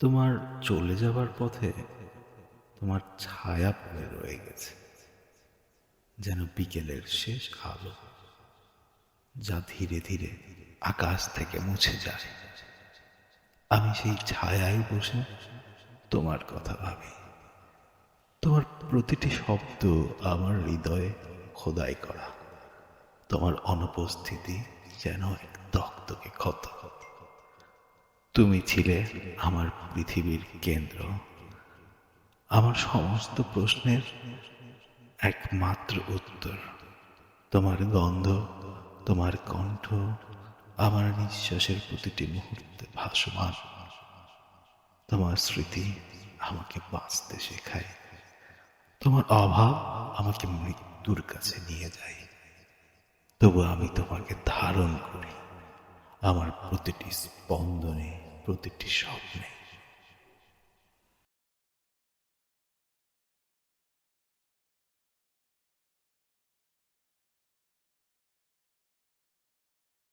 তোমার চলে যাবার পথে তোমার ছায়া পড়ে রয়ে গেছে, যেন বিকেলের শেষ আলো যা ধীরে ধীরে আকাশ থেকে মুছে যায়। আমি সেই ছায়ায় বসে তোমার কথা ভাবি। তোমার প্রতিটি শব্দ আমার হৃদয়ে খোদাই করা। তোমার অনুপস্থিতি যেন এক দক্তকে ক্ষত তুমি ছিলে আমার পৃথিবীর কেন্দ্র। আমার সমস্ত প্রশ্নের একমাত্র উত্তর। তোমার গন্ধ, তোমার কণ্ঠ, আমার নিঃশ্বাসের প্রতিটি মুহূর্তে ভাসমান। তোমার স্মৃতি আমাকে বাঁচতে শেখায়। তোমার অভাব আমাকে মৃত্যুর কাছে নিয়ে যায়। তবু আমি তোমাকে ধারণ করি। আমার প্রতিটি স্পন্দনে প্রতিটি স্বপ্নে।